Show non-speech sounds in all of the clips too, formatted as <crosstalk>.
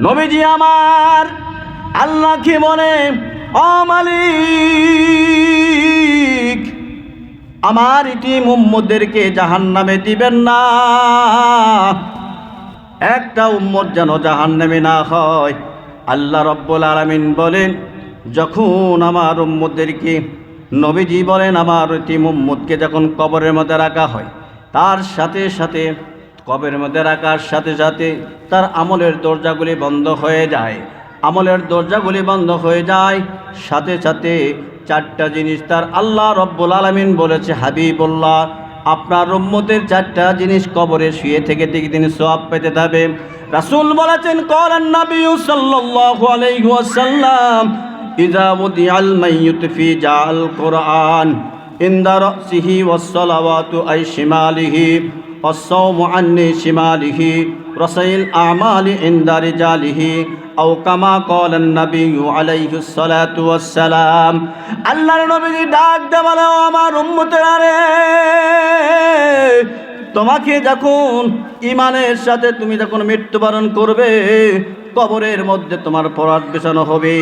নবীজি আমার আল্লাহকে বলে? ও মালিক আমার ইটি মুম্মদেরকে জাহান নামে দিবেন না। একটা উম্মত যেন জাহান নামে না হয়। আল্লাহ রব্বুল আলমিন বলেন, যখন আমার উম্মদেরকে নবীজি বলেন, আমার ইটি মুম্মদকে যখন কবরের মধ্যে রাখা হয়, তার সাথে সাথে কবরের মধ্যে রাখার সাথে সাথে তার আমলের দরজাগুলি বন্ধ হয়ে যায়। আমলের দরজাগুলি বন্ধ হয়ে যায়। সাথে সাথে চারটা জিনিস তার আল্লাহ রব্বুল আলমিন বলেছে, হাবিবুল্লাহ, আপনার উম্মতের চারটা জিনিস কবরে শুয়ে থেকে থেকে তিনি সব পেতে থাকবে। রাসূল বলেছেন করেন নবী সাল্লাল্লাহু আলাইহি ওয়াসাল্লাম, ইযা উদিয়াল মাইয়িত ফি জাল কুরআন ইনদা রাসিহি ওয়াস সালাওয়াতু আই শিমালিহি। والصوم عن شماله رسي الأعمال عند رجاله أو كما قال النبي عليه الصلاة والسلام আল্লাহর নবী ডাক দেওয়ালে আমার উম্মতেরা রে তোমাকে যখন ইমানের সাথে তুমি যখন মৃত্যুবরণ করবে কবরের মধ্যে তোমার পরাত বেছানো হবে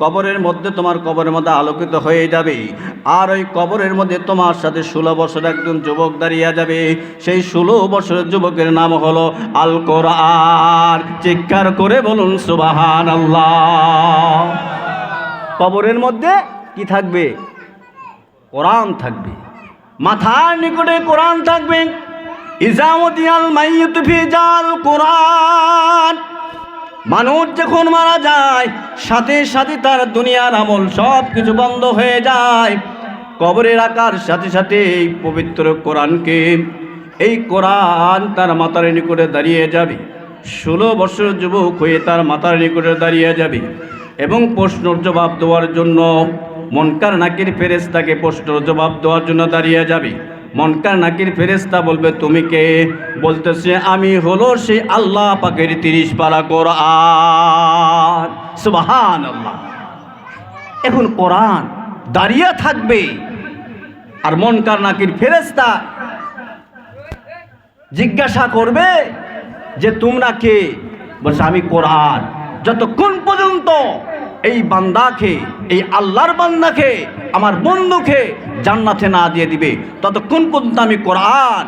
কবরের মধ্যে তোমার কবরের মধ্যে আলোকিত হয়ে যাবে। আর ওই কবরের মধ্যে তোমার সাথে ষোলো বছর একজন যুবক দাঁড়িয়ে যাবে। সেই ষোলো বছরের যুবকের নাম হলো আল কোরআন। চিৎকার করে বলুন সুবাহান আল্লাহ কবরের মধ্যে কি থাকবে? কোরআন থাকবে। মাথার নিকটে কোরআন থাকবে। ইজামতিয়াল মাইয়ুত ফি জাল কোরআন। মানুষ যখন মারা যায়, সাথে সাথে তার দুনিয়ার আমল সব কিছু বন্ধ হয়ে যায়। কবরে রাখার সাথে সাথে এই পবিত্র কোরআনকে, এই কোরআন তার মাতার নিকটে দাঁড়িয়ে যাবে। ষোলো বছর যুবক হয়ে তার মাতার নিকটে দাঁড়িয়ে যাবে এবং প্রশ্নর জবাব দেওয়ার জন্য মনকার নাকির ফেরেস তাকে প্রশ্নর জবাব দেওয়ার জন্য দাঁড়িয়ে যাবে। মনকার নাকির ফেরেস্তা বলবে, তুমি কে? বলতেছে, আমি হলো সেই আল্লাহ পাকের তিরিশ পারা কোরআন। সুবাহান আল্লাহ এখন কোরআন দাঁড়িয়ে থাকবে আর মনকার নাকির ফেরেস্তা জিজ্ঞাসা করবে যে, তোমরা কে? বলছে, আমি কোরআন। যতক্ষণ পর্যন্ত এই বান্দাকে, এই আল্লাহর বান্দাকে আমার বন্ধুকে জান্নাতে না দিয়ে দিবে। ততক্ষণ পর্যন্ত আমি কোরআন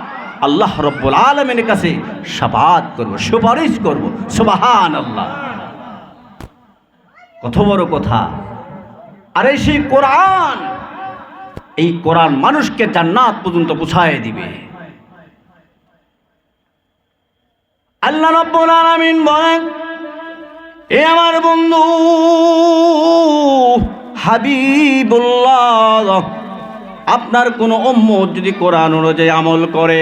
আল্লাহ রব্বুল আলমের কাছে সাবাদ করব, সুপারিশ করব। সুবাহান আল্লাহ কত বড় কথা। আরে সেই কোরআন, এই কোরআন মানুষকে জান্নাত পর্যন্ত পৌঁছায় দিবে। আল্লাহ রব্বুল আলামিন বলেন এ আমার বন্ধু হাবিবুল্লাহ, আপনার কোনো অম্মত যদি কোরআন অনুযায়ী আমল করে,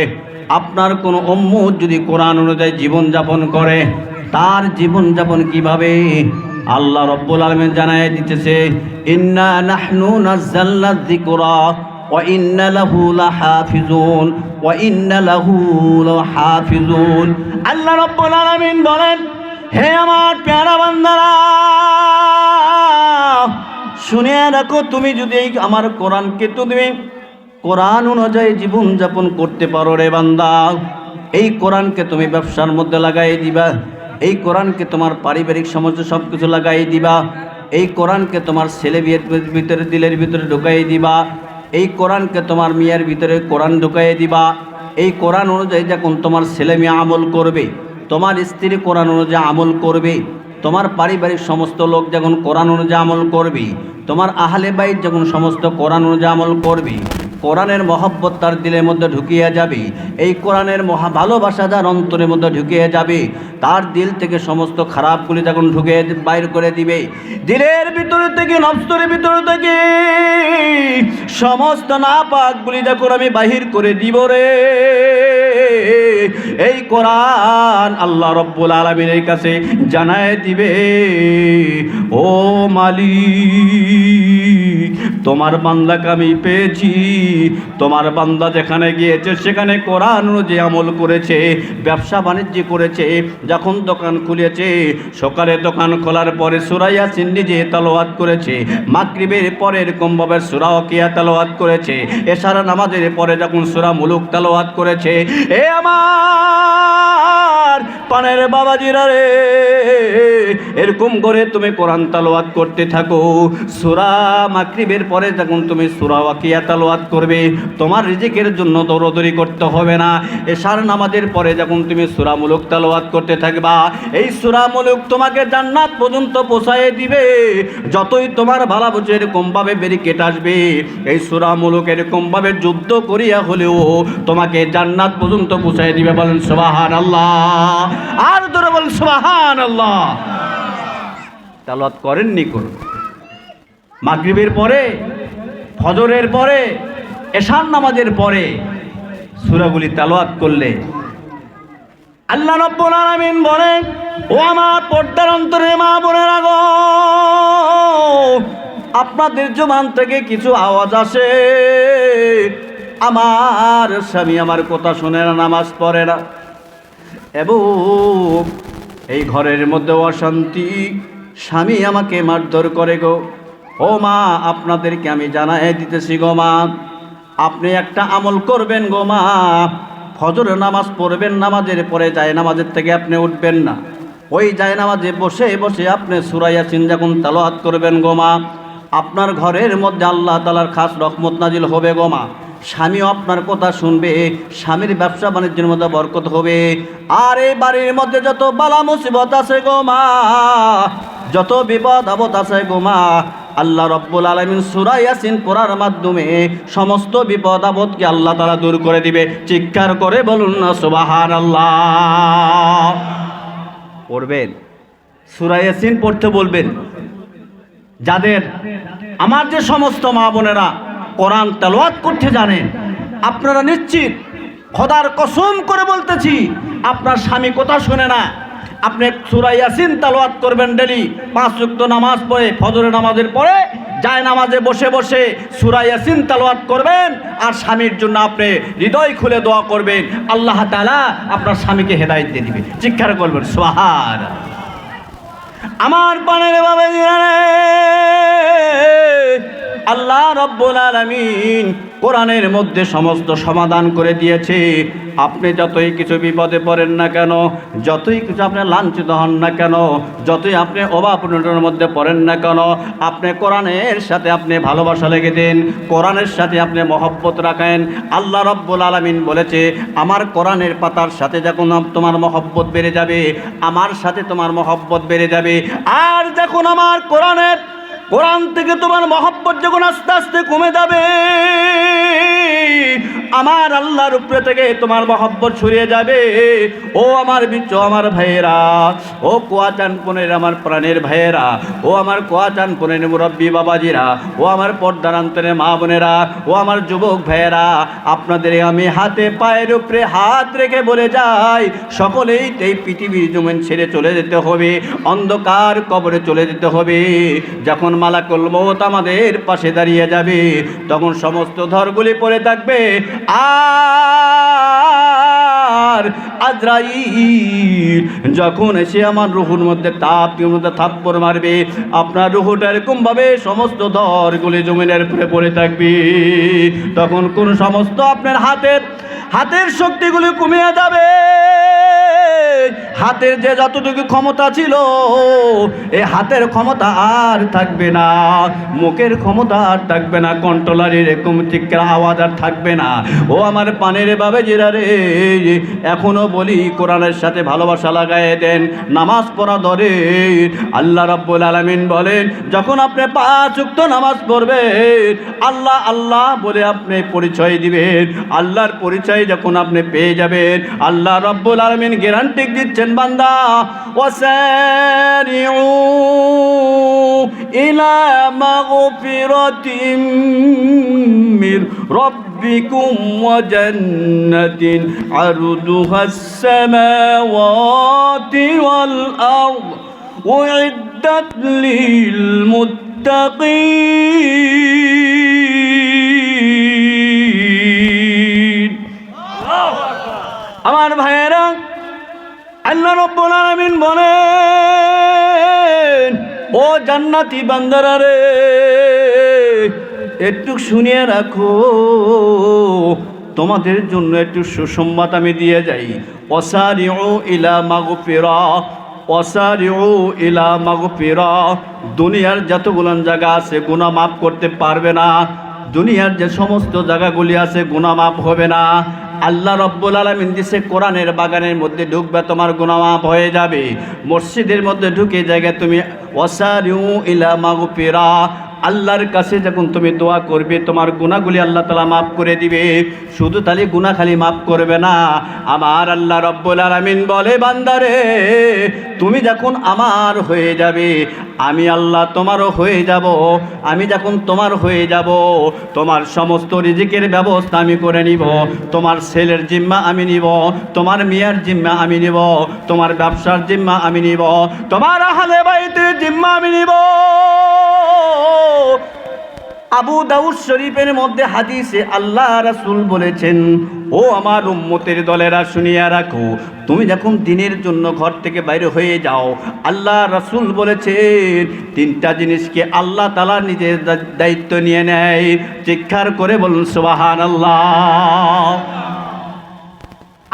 আপনার কোনো অম্মত যদি কোরআন অনুযায়ী জীবন যাপন করে, তার জীবন যাপন কীভাবে? আল্লাহ রব্বুল আলমিন জানাই দিতেছে লাহু আল্লাহ রব্বুল আলামিন বলেন হে আমার প্যারা বান্দারা, শুনে রাখো, তুমি যদি এই আমার কোরআনকে তুমি কোরআন অনুযায়ী জীবন যাপন করতে পারো রে বান্দা, এই কোরআনকে তুমি ব্যবসার মধ্যে লাগাই দিবা, এই কোরআনকে তোমার পারিবারিক সমস্ত সব কিছু লাগাই দিবা, এই কোরআনকে তোমার ছেলে বিয়ের ভিতরে, দিলের ভিতরে ঢুকাই দিবা, এই কোরআনকে তোমার মেয়ের ভিতরে কোরআন ঢুকাই দিবা, এই কোরআন অনুযায়ী যখন তোমার ছেলে মেয়ে আমল করবে তোমার স্ত্রী কোরআন অনুযায়ী আমল করবে, তোমার পারিবারিক সমস্ত লোক যখন কোরআন অনুযায়ী আমল করবে, তোমার আহলে বাইর যখন সমস্ত কোরআন অনুযায়ী আমল করবে কোরআনের মহব্বত তার দিলের মধ্যে ঢুকিয়ে যাবে। এই কোরআনের মহা ভালোবাসা যার অন্তরের মধ্যে ঢুকিয়ে যাবে। তার দিল থেকে সমস্ত খারাপগুলি যখন ঢুকে বাইর করে দিবে। দিলের ভিতরে থেকে নবস্তরের ভিতরে থেকে সমস্ত নাপাকগুলি যখন আমি বাহির করে দিব রে। এই কোরআন আল্লাহ রব্বুল আলমিনের কাছে জানায় দিবে। ও মালিক, তোমার বান্দাকে আমি পেয়েছি। তোমার বান্দা যেখানে গিয়েছে, সেখানে কোরআন অনুযায়ী আমল করেছে, ব্যবসা বাণিজ্য করেছে, যখন দোকান খুলেছে, সকালে দোকান খোলার পরে সুরাইয়া সিন্ডি যে তালোয়াত করেছে, মাগরিবের পরে এরকমভাবে সুরা অকিয়া তালোয়াত করেছে এছাড়া নামাজের পরে যখন সুরা মুলুক তালোয়াত করেছে, এ আমার আমার পানের বাবাজিরা রে। এরকম করে তুমি কোরআন তালোয়াত করতে থাকো। সুরা মাকরিবের পরে যখন তুমি সুরা ওয়াকিয়া তালোয়াত করবে, তোমার রিজিকের জন্য দৌড়দৌড়ি করতে হবে না। এশার নামাজের পরে যখন তুমি সুরামূলক তালোয়াত করতে থাকবা, এই সুরামূলক তোমাকে জান্নাত পর্যন্ত পৌঁছায় দিবে। যতই তোমার ভালা বুঝে এরকমভাবে ব্যারিকেড আসবে, এই সুরামূলক এরকমভাবে যুদ্ধ করিয়া হলেও তোমাকে জান্নাত পর্যন্ত পৌঁছায় দিবে বলেন সুবাহান আল্লাহ আর ধরে বলেন সুবাহান আল্লাহ তালোয়াত করেননি করুন মাগরিবের পরে, ফজরের পরে এশান নামাজের পরে সূরাগুলি তালোয়াত করলে আল্লাহ রব্বুল আলামিন বলেন ও আমার পর্দার অন্তরে মা বোনেরা গো, আপনাদের জবান থেকে কিছু আওয়াজ আসে। আমার স্বামী আমার কথা শোনে না, নামাজ পড়ে না। এবং এই ঘরের মধ্যে অশান্তি। স্বামী আমাকে মারধর করে গো। ও মা, আপনাদেরকে আমি জানাই দিতেছি গো মা। আপনি একটা আমল করবেন গো মা। ফজর নামাজ পড়বেন, নামাজের পরে যায় নামাজের থেকে আপনি উঠবেন না। ওই যায় নামাজে বসে বসে আপনি সুরাইয়াসিন যখন তালোয়াত করবেন গো মা, আপনার ঘরের মধ্যে আল্লাহ তালার খাস রহমত নাজিল হবে গো মা। স্বামীও আপনার কথা শুনবে, স্বামীর ব্যবসা বাণিজ্যের মধ্যে বরকত হবে। আর এই বাড়ির মধ্যে যত বালা মুসিবত আছে গো মা, যত বিপদ আপদ আছে গো মা, আল্লাহ রব্বুল আলমিন সুরাই ইয়াসিন পড়ার মাধ্যমে সমস্ত বিপদ আপদকে আল্লাহ তারা দূর করে দিবে। চিৎকার করে বলুন না সুবাহান আল্লাহ পড়বেন সুরাই ইয়াসিন পড়তে বলবেন। যাদের, আমার যে সমস্ত মা বোনেরা কোরআন তেলাওয়াত করতে জানেন। আপনারা নিশ্চিত, খোদার কসম করে বলতেছি, আপনার স্বামী কথা শুনে না। আপনি সুরা ইয়াসিন তালোয়াত করবেন ডেলি পাঁচ যুক্ত নামাজ পড়ে ফজরের নামাজের পরে যায় নামাজে বসে বসে সুরা ইয়াসিন তালোয়াত করবেন আর স্বামীর জন্য আপনি হৃদয় খুলে দোয়া করবেন। আল্লাহ তাআলা আপনার স্বামীকে হেদায়েত দিয়ে দিবে। চিৎকার করবেন সোহার আমার পানের বাবা আল্লাহ রব্বুল আলামিন কোরআনের মধ্যে সমস্ত সমাধান করে দিয়েছে। আপনি যতই কিছু বিপদে পড়েন না কেন, যতই কিছু আপনি লাঞ্ছিত হন না কেন, যতই আপনি অভাবনের মধ্যে পড়েন না কেন, আপনি কোরআনের সাথে আপনি ভালোবাসা লেগে দেন, কোরআনের সাথে আপনি মহব্বত রাখেন। আল্লাহ রব্বুল আলামিন বলেছে, আমার কোরআনের পাতার সাথে যখন তোমার মহব্বত বেড়ে যাবে, আমার সাথে তোমার মহব্বত বেড়ে যাবে। আর যখন আমার কোরআনের কোরআন থেকে তোমার মহব্বত যখন আস্তে আস্তে কমে যাবে, আমার আল্লাহর উপরে থেকে তোমার মহব্বত ছড়িয়ে যাবে। ও আমার বিচ্ছ আমার ভাইয়েরা, ও কোয়াচান পনেরো আমার প্রাণের ভাইয়েরা, ও আমার কোয়াচান পনেরো মুরব্বী বাবাজিরা, ও আমার পর্দারান্তরে মা বোনেরা, ও আমার যুবক ভাইয়েরা, আপনাদের আমি হাতে পায়ের উপরে হাত রেখে বলে যাই, সকলেই এই পৃথিবীর জমিন ছেড়ে চলে যেতে হবে, অন্ধকার কবরে চলে যেতে হবে। যখন মালাকুল মৌত আমাদের পাশে দাঁড়িয়ে যাবে। তখন সমস্ত ধরগুলি পড়ে থাকবে। আর আজরাইল, যখন এসে আমার রুহুর মধ্যে তাপ মধ্যে থাপ্পড় মারবে, আপনার রুহুটা এরকমভাবে সমস্ত ধরগুলি জমিনের উপরে পড়ে থাকবে। তখন কোন সমস্ত আপনার হাতের হাতের শক্তিগুলি কমিয়ে যাবে। হাতের যে যতটুকু ক্ষমতা ছিল, এ হাতের ক্ষমতা আর থাকবে না। মুখের ক্ষমতা আর থাকবে না কন্ট্রোলার এরকম চিৎকার আওয়াজ আর থাকবে না। ও আমার পানের বাবে জিরা রে, এখনও বলি কোরআনের সাথে ভালোবাসা লাগায় দেন, নামাজ পড়া ধরে। আল্লাহ রব্বুল আলামিন বলেন, যখন আপনি পাঁচ উক্ত নামাজ পড়বেন, আল্লাহ আল্লাহ বলে আপনি পরিচয় দিবেন। আল্লাহর পরিচয় যখন আপনি পেয়ে যাবেন, আল্লাহ রব্বুল আলমিন গ্যারান্টি দিচ্ছেন বান্দা ওয়াসারিউ ইলা মাগফিরাতিম মির ربكم وجنة عرضها السماوات والأرض أعدت للمتقين আমার ভাইয়েরা আল্লাহ রব্বুল আলামিন বলেন, ও জান্নাতি বান্দারা রে, একটু শুনিয়ে রাখো। তোমাদের জন্য একটু সুসংবাদ আমি দিয়ে যাই। অসারিও ইলা মাগফিরা অসারিও ইলা মাগফিরা। দুনিয়ার যতগুলো জায়গা আছে গুনাহ মাফ করতে পারবে না। দুনিয়ার যে সমস্ত জায়গাগুলি আছে গুনাহ মাফ হবে না। আল্লাহ রব্বুল আলমিন দিছে, কোরআনের বাগানের মধ্যে ঢুকবে, তোমার গুনামাপ হয়ে যাবে। মসজিদের মধ্যে ঢুকে জায়গায় তুমি অসারিউ ইলা মাগফিরা আল্লাহর কাছে যখন তুমি দোয়া করবে, তোমার গুণাগুলি আল্লাহ তালা মাফ করে দিবে। শুধু তাহলে গুণা খালি মাফ করবে না। আমার আল্লাহ রব্বুল আলমিন বলে, বান্দারে, তুমি যখন আমার হয়ে যাবে, আমি আল্লাহ তোমারও হয়ে যাব। আমি যখন তোমার হয়ে যাব, তোমার সমস্ত রিজিকের ব্যবস্থা আমি করে নিব। তোমার ছেলের জিম্মা আমি নিব, তোমার মেয়ের জিম্মা আমি নিব, তোমার ব্যবসার জিম্মা আমি নিব, তোমার হালে বাইতের জিম্মা আমি নিব। আবু দাউদ শরীফের মধ্যে হাদিসে আল্লাহ রাসূল বলেছেন, ও আমার উম্মতের দলেরা শুনিয়া রাখো, তুমি যখন দিনের জন্য ঘর থেকে বাইরে হয়ে যাও, আল্লাহ রাসূল বলেছেন, তিনটা জিনিসকে আল্লাহ তালা নিজের দায়িত্ব নিয়ে নেয়। চিৎকার করে বলুন সুবাহান আল্লাহ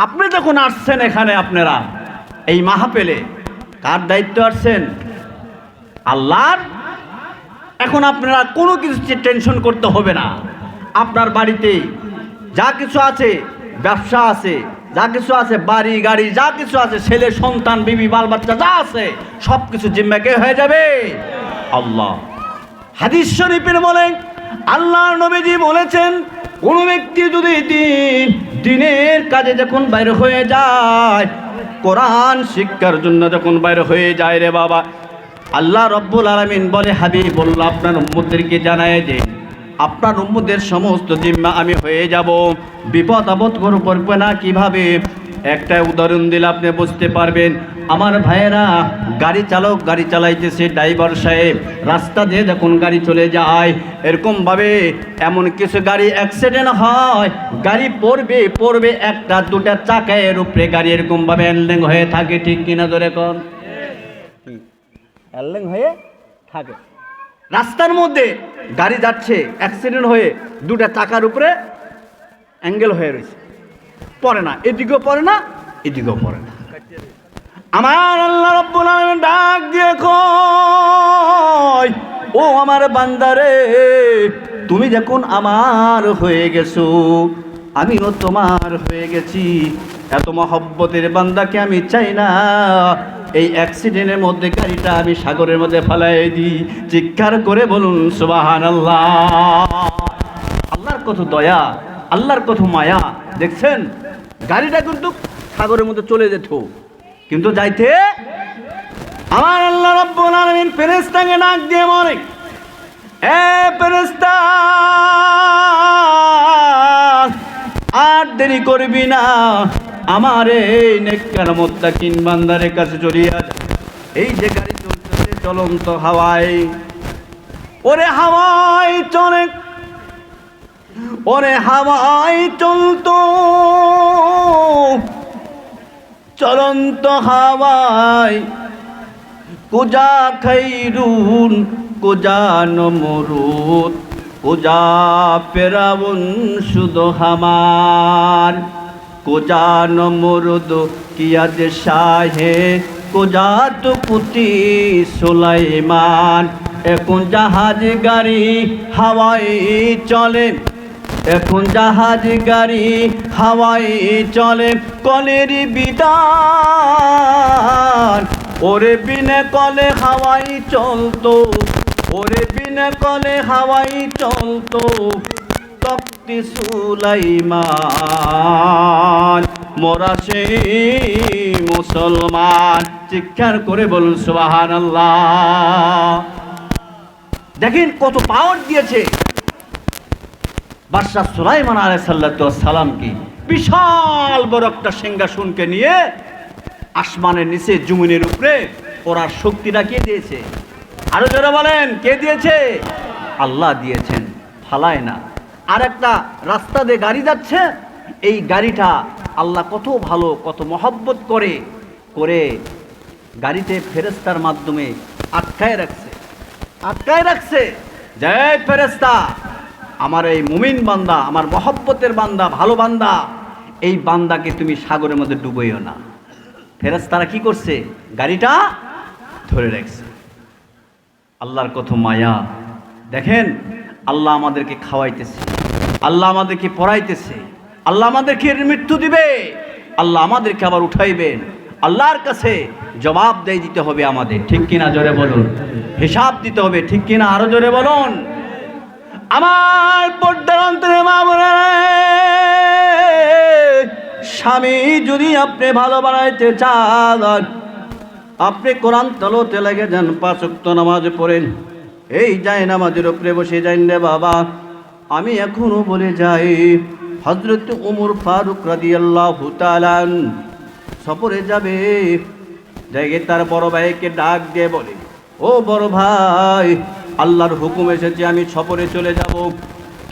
আপনি যখন আসছেন এখানে আপনারা, এই মাহাপেলে কার দায়িত্ব আসছেন? আল্লাহর এখন আপনারা কোনো কিছু টেনশন করতে হবে না। আপনার বাড়িতে যা কিছু আছে, ব্যবসা আছে, যা কিছু আছে, বাড়ি, গাড়ি, যা কিছু আছে, ছেলে, সন্তান, বিবি, বাল বাচ্চা যা আছে সব কিছু জিম্মাকে হয়ে যাবে? আল্লাহ। হাদিস শরীফের বলেন আল্লাহ নবীজি বলেছেন, কোনো ব্যক্তি যদি দিন, দিনের কাজে যখন বাইরে হয়ে যায়, কোরআন শিক্ষার জন্য যখন বাইরে হয়ে যায় রে বাবা আল্লাহ রব্বুল আলমিন বলে হাবিব বলল আপনার উম্মদেরকে জানায় যে, আপনার উম্মদের সমস্ত জিম্মা আমি হয়ে যাব। বিপদ আপদ করে পড়বে না। কীভাবে? একটা উদাহরণ দিলে আপনি বুঝতে পারবেন। আমার ভাইয়েরা, গাড়ি চালক, গাড়ি চালাইতেছে ড্রাইভার সাহেব, রাস্তা দিয়ে যখন গাড়ি চলে যায়, এরকমভাবে এমন কিছু গাড়ি অ্যাক্সিডেন্ট হয়। গাড়ি পড়বে পড়বে, একটা, দুটা চাকায়ের উপরে গাড়ি এরকমভাবে হ্যান্ডলিং হয়ে থাকে। ঠিক কিনা ধরে কন? অ্যাললেং হয়ে থাকে। রাস্তার মধ্যে গাড়ি যাচ্ছে অ্যাক্সিডেন্ট হয়ে দুটা চাকার উপরে অ্যাঙ্গেল হয়ে রয়েছে। পড়ে না, এদিকেও পড়ে না, এদিকেও পড়ে না। আমার আল্লাহ রব্বুল আলামিন ডাক দিয়ে ও আমার বান্দারে, তুমি যখন আমার হয়ে গেছো, আমিও তোমার হয়ে গেছি। এত মহব্বতের বান্দাকে আমি চাই না এই অ্যাক্সিডেন্টের মধ্যে গাড়িটা আমি সাগরের মধ্যে ফালাই দিই। চিৎকার করে বলুন সুবাহান আল্লাহ আল্লাহর কত দয়া, আল্লাহর কত মায়া। দেখছেন? গাড়িটা কিন্তু সাগরের মধ্যে চলে যেত। কিন্তু যাইতে আমার আল্লাহ রাব্বুল আলামিন ফেরেশতাকে ডাক দিয়ে বলে, এ ফেরেশতা, আর দেরি করবি না। আমার এই নেককার মোত্তাকিন বান্দারের কাছে চলিয়া। এই যে গাড়ি চলতেছে চলন্ত হাওয়ায়। ওরে হাওয়ায় চলে। ওরে হাওয়ায় চলতো। চলন্ত হাওয়ায়। কুজা খৈরুন কুজা নমরুদ, কুজা পেরাউন শুধু হামার। কুজা নমরুদ কিয়া যে শাহে? কুজা তো পুতি সুলাইমান। এখন জাহাজ গাড়ি হাওয়াই চলে। এখন জাহাজ গাড়ি হাওয়াই চলে। কলের বিদান ওরে বিনে কলে হাওয়াই চলতো। ওরে বিনে কলে হাওয়াই চলতো। তক্তি সুলাইমান মোরা সেই মুসলমান। চিৎকার করে বলুন সুবাহান দেখেন কত পাওয়ার দিয়েছে। বাদশাহ সুলাইমান আলাই সালামকে বিশাল বড় একটা সিংহাসনকে নিয়ে আসমানের নিচে জমিনের উপরে ওরা শক্তিটা কে দিয়েছে? আরও যারা বলেন, কে দিয়েছে? আল্লাহ দিয়েছেন, ফালায় না। আর একটা রাস্তা দিয়ে গাড়ি যাচ্ছে, এই গাড়িটা আল্লাহ কত ভালো, কত মহব্বত করে করে গাড়িতে ফেরেস্তার মাধ্যমে আটকায় রাখছে। আটকায় রাখছে। জয় ফেরেস্তা আমার এই মুমিন বান্দা, আমার মহব্বতের বান্দা, ভালো বান্দা, এই বান্দাকে তুমি সাগরের মধ্যে ডুবইও না। ফেরাজ তারা কি করছে? গাড়িটা ধরে রাখছে। আল্লাহর কত মায়া। দেখেন, আল্লাহ আমাদেরকে খাওয়াইতেছে। আল্লাহ আমাদেরকে পড়াইতেছে। আল্লাহ আমাদেরকে মৃত্যু দিবে। আল্লাহ আমাদেরকে আবার উঠাইবেন। আল্লাহর কাছে জবাব দেয় দিতে হবে আমাদের। ঠিক কিনা জোরে বলুন? হিসাব দিতে হবে। ঠিক কিনা আরও জোরে বলুন? আমার পর্দার অন্তরে স্বামী যদি আপনি ভালো বানাইতে চান, আপনি কোরআন তলতে লেগে যান, পাঁচ নামাজ পড়েন। এই যায় নামাজের উপরে বসে যাইন রে বাবা। আমি এখনও বলে যাই হজরত উমর ফারুক রাদি আল্লাহ সফরে যাবে। দেখে তার বড় ভাইকে ডাক দিয়ে বলে, ও বড় ভাই, আল্লাহর হুকুম এসেছে, আমি সফরে চলে যাব।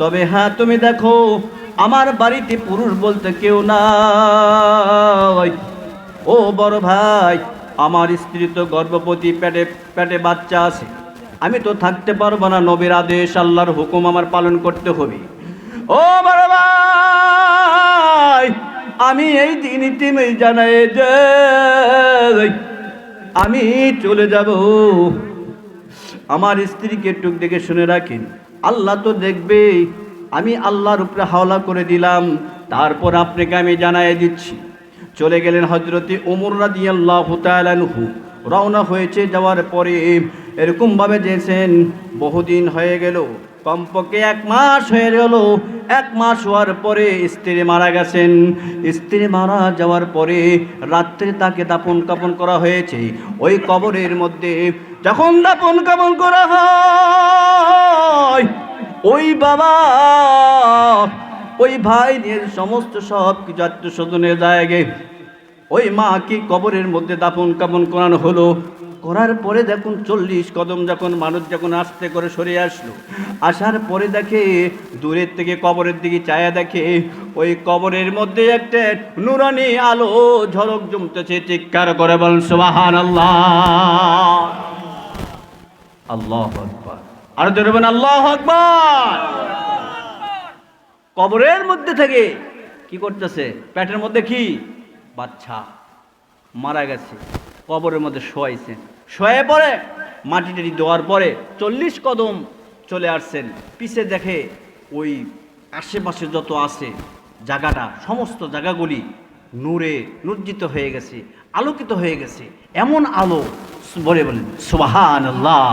তবে হ্যাঁ তুমি দেখো, আমার বাড়িতে পুরুষ বলতে কেউ নাই। ও বড় ভাই, আমার স্ত্রী তো গর্ভবতী, পেটে পেটে বাচ্চা আছে। আমি তো থাকতে পারব না নবীর আদেশ, আল্লাহর হুকুম আমার পালন করতে হবে। ও আমি এই দিন ইতিমে জানাই আমি চলে যাব। আমার স্ত্রীকে টুক দেখে শুনে রাখেন। আল্লাহ তো দেখবে আমি আল্লাহর উপরে হাওলা করে দিলাম, তারপর আপনাকে আমি জানাই দিচ্ছি। চলে গেলেন হজরতে উমর রাদি আল্লাহ তালানহু রওনা হয়েছে যাওয়ার পরে এরকমভাবে যেছেন, বহুদিন হয়ে গেল, কমপক্ষে এক মাস হয়ে গেল, এক মাস হওয়ার পরে স্ত্রী মারা গেছেন। স্ত্রী মারা যাওয়ার পরে রাত্রে তাকে দাপন কাপন করা হয়েছে। ওই কবরের মধ্যে যখন দাপন কাপন করা হয়, ওই বাবা, ওই ভাই সমস্ত সব কিছু আত্মীয় স্বজনের জায়গায়, ওই মা কি কবরের মধ্যে দাপন কাপন করানো হলো? করার পরে দেখুন চল্লিশ কদম যখন মানুষ যখন আস্তে করে সরে আসলো, আসার পরে দেখে দূরের থেকে কবরের দিকে চায়া দেখে, ওই কবরের মধ্যে একটা নুরানি আলো ঝলক জমতেছে, চিৎকার করে বল সুবাহান আল্লাহ আল্লাহ আকবার। আর ধরবেন আল্লাহ আকবার। কবরের মধ্যে থেকে কি করতেছে? পেটের মধ্যে কি? বাচ্চা মারা গেছে। কবরের মধ্যে শোয়াইছেন শোয়ে পরে মাটি টাটি দেওয়ার পরে চল্লিশ কদম চলে আসছেন। পিছে দেখে ওই আশেপাশে যত আছে জায়গাটা, সমস্ত জায়গাগুলি নূরে নূর্জিত হয়ে গেছে, আলোকিত হয়ে গেছে। এমন আলো, বলে বলেন সুবাহান আল্লাহ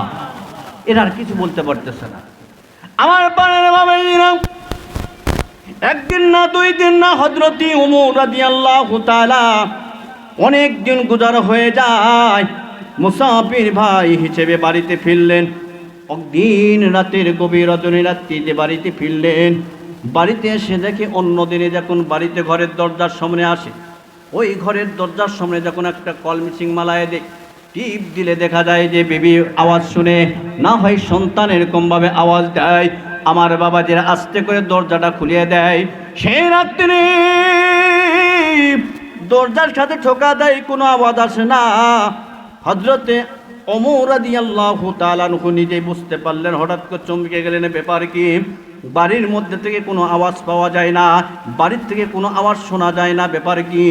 এরা আর কিছু বলতে পারতেছে না। আমার একদিন না দুই দিন না হজরতি উমর রাজি আল্লাহ অনেক দিন গুজার হয়ে যায়। মুসাফির ভাই হিসেবে বাড়িতে ফিরলেন। একদিন রাতের গভীর রজনী রাত্রিতে বাড়িতে ফিরলেন। বাড়িতে এসে দেখে অন্য দিনে যখন বাড়িতে ঘরের দরজার সামনে আসে, ওই ঘরের দরজার সামনে যখন একটা কল মিচিং মালায় দেখ টিপ দিলে দেখা যায় যে বেবি আওয়াজ শুনে, না হয় সন্তান এরকমভাবে আওয়াজ দেয়, আমার বাবা যে আস্তে করে দরজাটা খুলিয়ে দেয় সেই রাত্রি দরজার সাথে ঠোকা দেয়, কোনো আওয়াজ আসে না। হজরতে অমরাদি আল্লাহ তালানহু নিজেই বুঝতে পারলেন, হঠাৎ করে চমকে গেলেন ব্যাপার কি বাড়ির মধ্যে থেকে কোনো আওয়াজ পাওয়া যায় না, বাড়ির থেকে কোনো আওয়াজ শোনা যায় না, ব্যাপার কি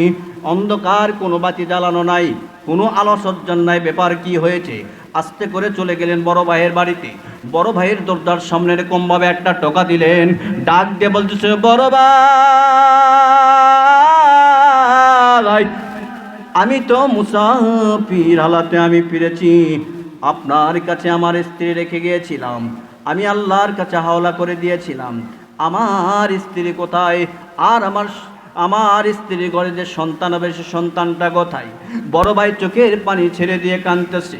অন্ধকার, কোনো বাতি জ্বালানো নাই, কোনো আলো সজ্জন নাই, ব্যাপার কি হয়েছে? আস্তে করে চলে গেলেন বড় ভাইয়ের বাড়িতে। বড় ভাইয়ের দরজার সামনে এরকমভাবে একটা টোকা দিলেন, ডাক দিয়ে বলতেছে, বড় ভাই! আমি তো মুসাফির হালাতে আমি ফিরেছি। আপনার কাছে আমার স্ত্রী রেখে গিয়েছিলাম। আমি আল্লাহর কাছে হাওলা করে দিয়েছিলাম। আমার স্ত্রী কোথায়? আর আমার আমার স্ত্রী ঘরে যে সন্তান হবে, সে সন্তানটা কোথায়? বড় ভাই চোখের পানি ছেড়ে দিয়ে কাঁদতেছে।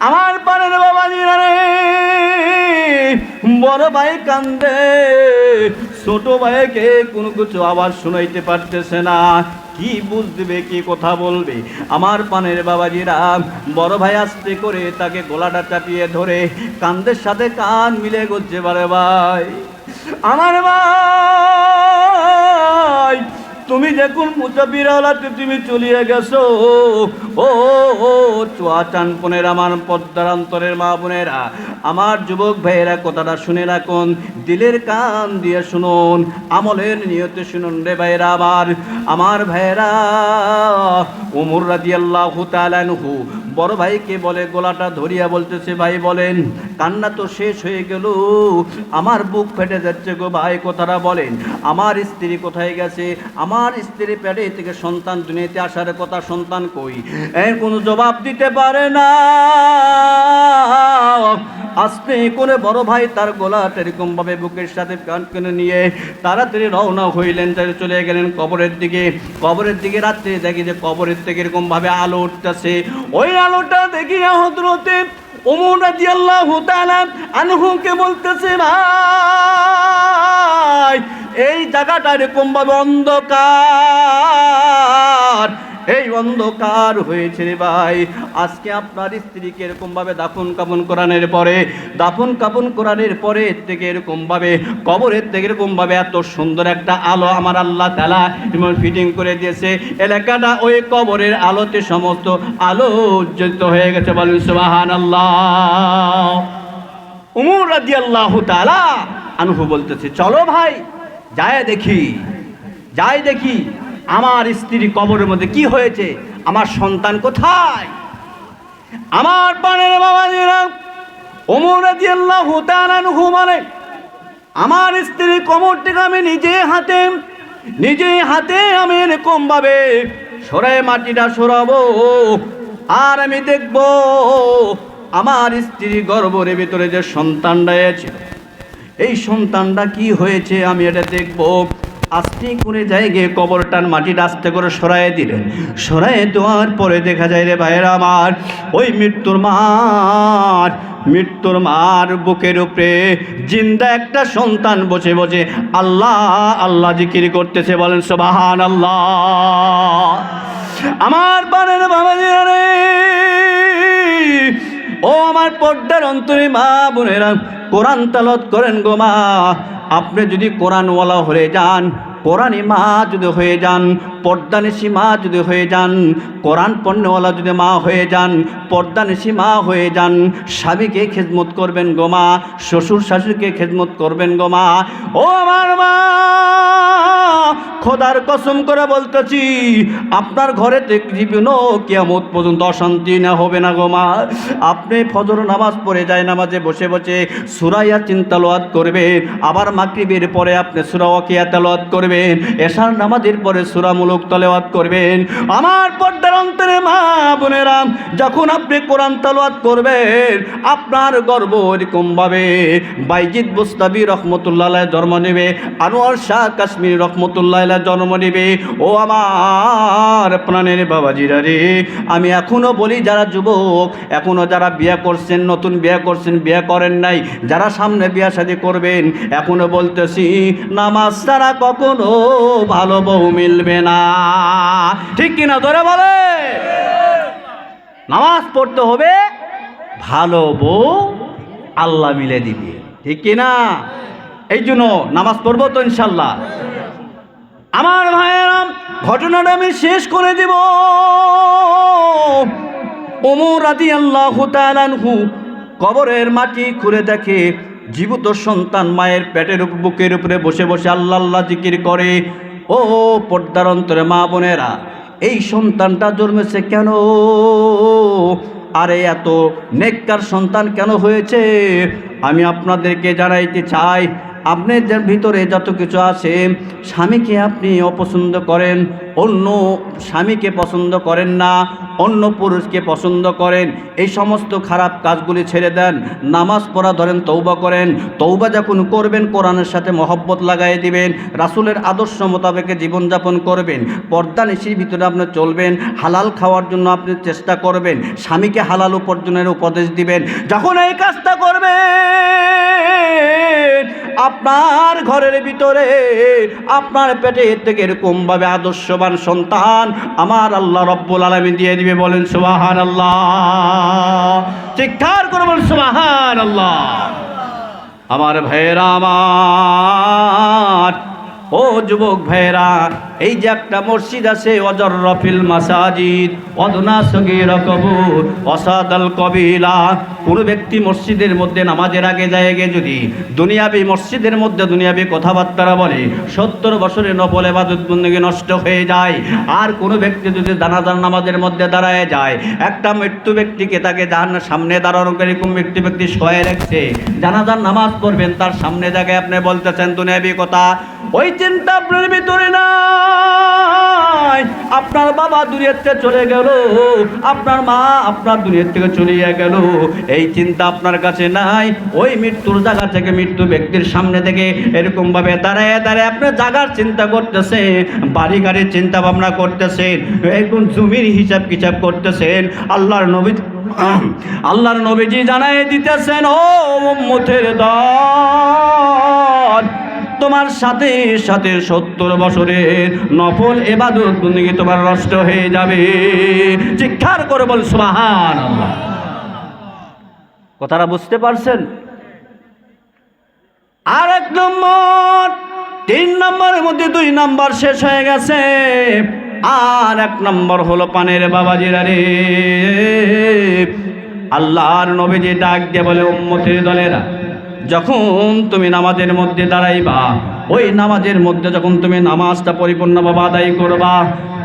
আমার পানের বাবা রে। বড় ভাই কান্দে। ছোট ভাইকে কোনো কিছু আবার শুনাইতে পারতেছে না। কি বুঝবে, কি কথা বলবে? আমার পানের বাবাজিরা বড় ভাই আসতে করে তাকে গলাটা চাপিয়ে ধরে কান্দের সাথে কান মিলে গচ্ছে বারে ভাই, আমার ভাই তুমি দেখুন মুসাফিরালাতে তুমি চলিয়ে গেছো, ও ও চুয়া চানপনের আমার পদ্মারান্তরের মা বোনেরা, আমার যুবক ভাইয়েরা, কথাটা শুনে রাখুন, দিলের কান দিয়ে শুনুন, আমলের নিয়তে শুনুন রে ভাইরা আমার আমার ভাইয়েরা। উমর রাজি আল্লাহ আনহু বড় ভাইকে বলে, গোলাটা ধরিয়া বলতেছে, ভাই বলেন, কান্না তো শেষ হয়ে গেল। আমার বুক ফেটে যাচ্ছে গো ভাই। কথাটা বলেন, আমার স্ত্রী কোথায় গেছে? আমার স্ত্রী প্যাডে থেকে সন্তান, দুনিয়াতে আসার কথা সন্তান কই? এর কোনো জবাব দিতে পারে না। আস্তে করে বড় ভাই তার গোলা এরকম ভাবে বুকের সাথে কান কিনে নিয়ে তাড়াতাড়ি রওনা হইলেন, তাই চলে গেলেন কবরের দিকে। কবরের দিকে রাত্রে দেখি যে কবরের থেকে এরকম ভাবে আলো উঠতেছে। ওই আলোটা দেখি হজরতে ওমর রাদিয়াল্লাহু তাআলা আনহুকে বলতেছে, ভাই, এই জায়গাটা এরকম ভাবে অন্ধকার। এই অন্ধকার হয়েছে রে ভাই। আজকে আপনার স্ত্রীকে এরকম ভাবে দাফন কাপন করানোর পরে, দাফন কাপন করানোর পরে থেকে এরকম ভাবে কবরের থেকে এরকম ভাবে এত সুন্দর একটা আলো আমার আল্লাহ তালা ফিটিং করে দিয়েছে। এলাকাটা ওই কবরের আলোতে সমস্ত আলো উজ্জ্বলিত হয়ে গেছে। বলেন সুবাহান আল্লাহ উমর বলতেছে, চলো ভাই, যায় দেখি যাই দেখি, আমার স্ত্রী কবরের মধ্যে কি হয়েছে? আমার সন্তান কোথায়? আমার পানের বাবাজিরা ওমর মানে আমার স্ত্রী কবরটিকে আমি নিজে হাতে নিজে হাতে আমি এরকম ভাবে সরাই মাটিটা সরাবো, আর আমি দেখব আমার স্ত্রী গর্ভের ভিতরে যে সন্তানটা আছে, এই সন্তানটা কি হয়েছে আমি এটা দেখব। আস্তে করে জায়গায় কবরটার মাটিটা আস্তে করে সরাই দিলেন। সরাই দেওয়ার পরে দেখা যায় রে ভাইয়েরা আমার, ওই মৃত্যুর মার মৃত্যুর মার বুকের উপরে জিন্দা একটা সন্তান বসে বসে আল্লাহ আল্লাহ জিকির করতেছে, বলেন সোবাহান আল্লাহ আমার বানের বাবা রে ও আমার পর্দার অন্তরে মা বোনেরা কোরআন তালত করেন গো মা। আপনি যদি কোরআনওয়ালা হয়ে যান, কোরআনী মা যদি হয়ে যান, পর্দানিসী মা যদি হয়ে যান, কোরআন পণ্যওয়ালা যদি মা হয়ে যান, পর্দানিসী মা হয়ে যান, স্বামীকে খেদমত করবেন গো মা, শ্বশুর শাশুড়িকে খেদমত করবেন গো মা। ও আমার মা, খোদার কসম করে বলতেছি, আপনার ঘরে জীবনও কেমত পর্যন্ত অশান্তি না হবে না গো মা। আপনি ফজর নামাজ পড়ে যায়, নামাজে বসে বসে সুরাইয়া চিন্তালোয়াত করবেন, আবার মাকরিবের পরে আপনি সুরা ওয়াকিয়া তেলাওয়াত করবেন, এশার নামাজের পরে সুরামূলক তলেওয়াত করবেন। আমার পর্দার অন্তরে মা বোনেরা, যখন আপনি কোরআন তালোয়াত করবেন, আপনার গর্ব এরকমভাবে বাইজিদ বুস্তাবি রহমতুল্লাহ জন্ম নেবে, আনোয়ার শাহ কাশ্মীর রহমতুল্লাহ জন্ম নেবে। ও আমার প্রাণের বাবাজিরা রে, আমি এখনও বলি যারা যুবক, এখনও যারা বিয়ে করছেন, নতুন বিয়ে করছেন, বিয়ে করেন নাই যারা সামনে বিয়া শাদী করবেন, এখনও বলতেছি, নামাজ ছাড়া কখনো ভালো বউ মিলবে না। ঠিক কিনা ধরে বলে? নামাজ পড়তে হবে, ভালো বউ আল্লাহ মিলে দিবে। ঠিক কিনা? এই জন্য নামাজ পড়ব তো ইনশাল্লাহ। আমার ভাইয়েরা, ঘটনাটা আমি শেষ করে দেব। ওমর রাদি আল্লাহ কবরের মাটি খুঁড়ে দেখে জীবিত সন্তান মায়ের পেটের বুকের উপরে বসে বসে আল্লাহ আল্লাহ জিকির করে। ও পর্দার অন্তরে মা বোনেরা, এই সন্তানটা জন্মেছে কেন? আরে এত নেককার সন্তান কেন হয়েছে? আমি আপনাদেরকে জানাইতে চাই আপনাদের ভিতরে যত কিছু আছে, স্বামীকে আপনি অপছন্দ করেন, অন্য স্বামীকে পছন্দ করেন না, অন্য পুরুষকে পছন্দ করেন, এই সমস্ত খারাপ কাজগুলি ছেড়ে দেন, নামাজ পড়া ধরেন তৌবা করেন তৌবা যখন করবেন, কোরআনের সাথে মহব্বত লাগাই দিবেন, রাসুলের আদর্শ মোতাবেকে জীবনযাপন করবেন, পর্দা নিশির ভিতরে আপনি চলবেন, হালাল খাওয়ার জন্য আপনি চেষ্টা করবেন, স্বামীকে হালাল উপার্জনের উপদেশ দিবেন, যখন এই কাজটা করবেন আপনার ঘরের ভিতরে, আপনার পেটে থেকে এরকমভাবে আদর্শবান সন্তান আমার আল্লাহ রব্বুল আলমী দিয়ে দিবে বলেন সুবাহান আল্লাহ চিৎকার করে বলেন সুবাহান আল্লাহ আমার ভাইয়েরা আমার ও যুবক ভাইরা এই যে একটা মসজিদ আছে, অজর রফিল মাসাজিদ, অদনা সগির কবুর, অসাদাল কবিলা। কোনো ব্যক্তি মসজিদের মধ্যে নামাজের আগে যায় যদি দুনিয়াবি মসজিদের মধ্যে দুনিয়াবি কথাবার্তা বলে, সত্তর বছরের নফল এবাদত বন্দী নষ্ট হয়ে যায়। আর কোনো ব্যক্তি যদি দানাদার নামাজের মধ্যে দাঁড়ায় যায়, একটা মৃত্যু ব্যক্তিকে তাকে যার সামনে দাঁড়ানো এরকম মৃত্যু ব্যক্তি শয়ে রাখছে। জানাজার নামাজ পড়বেন, তার সামনে জায়গায় আপনি বলতেছেন, দুনিয়াবি কথা। ওই চিন্তা আপনার ভিতরে নাই। আপনার বাবা দুনিয়ার থেকে চলে গেল, আপনার মা আপনার দুনিয়ার থেকে চলিয়া গেল। এই চিন্তা আপনার কাছে নাই। ওই মৃত্যুর জায়গা থেকে মৃত্যু ব্যক্তির সামনে থেকে এরকম ভাবে দাঁড়ায় দাঁড়ায় আপনার জায়গার চিন্তা করতেছে বাড়ি গাড়ির চিন্তা ভাবনা করতেছেন, এখন জমির হিসাব কিতাব করতেছেন। আল্লাহর নবী <clears throat> আল্লাহর নবীজি জানাই দিতেছেন, ও উম্মতের দল তোমার সাথে সাথে সত্তর বছরের নফল এবাদত বন্দিগি তোমার নষ্ট হয়ে যাবে। চিৎকার করে বল সুবাহান কথাটা বুঝতে পারছেন? আর এক নম্বর, তিন নম্বরের মধ্যে দুই নম্বর শেষ হয়ে গেছে। আর এক নম্বর হলো পানের বাবাজিরা রে আল্লাহর নবীজি ডাক দিয়ে বলে, উম্মতের দলেরা যখন তুমি নামাজের মধ্যে দাঁড়াইবা ওই নামাজের মধ্যে যখন তুমি নামাজটা পরিপূর্ণভাবে আদায় করবা,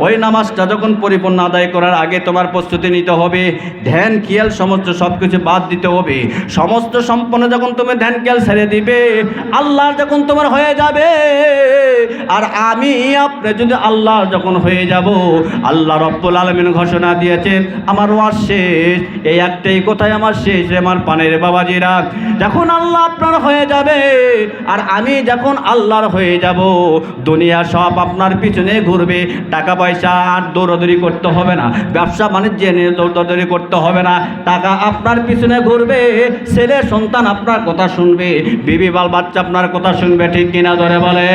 ওই নামাজটা যখন পরিপূর্ণ আদায় করার আগে তোমার প্রস্তুতি নিতে হবে, ধ্যান, খেয়াল সমস্ত সব কিছু বাদ দিতে হবে। সমস্ত সম্পন্ন যখন তুমি ধ্যান, খেয়াল ছেড়ে দিবে আল্লাহর যখন তোমার হয়ে যাবে, আর আমি, আপনি যদি আল্লাহর যখন হয়ে যাব, আল্লাহ রব্বুল আলমিন ঘোষণা দিয়েছেন, আমার ওয়াজ শেষ, এই একটাই কোথায় আমার শেষ আমার পানের বাবাজিরা। যখন আল্লাহ আপনার হয়ে যাবে, আর আমি যখন আল্লাহর হয়ে যাব। দুনিয়া সব আপনার পিছনে ঘুরবে। টাকা পয়সা আর দৌড়াদৌড়ি করতে হবে না। ব্যবসা বাণিজ্যে নিয়ে দৌড়াদৌড়ি করতে হবে না। টাকা আপনার পিছনে ঘুরবে। ছেলে, সন্তান আপনার কথা শুনবে। বিবি, বাল, বাচ্চা আপনার কথা শুনবে। ঠিক কিনা ধরে বলে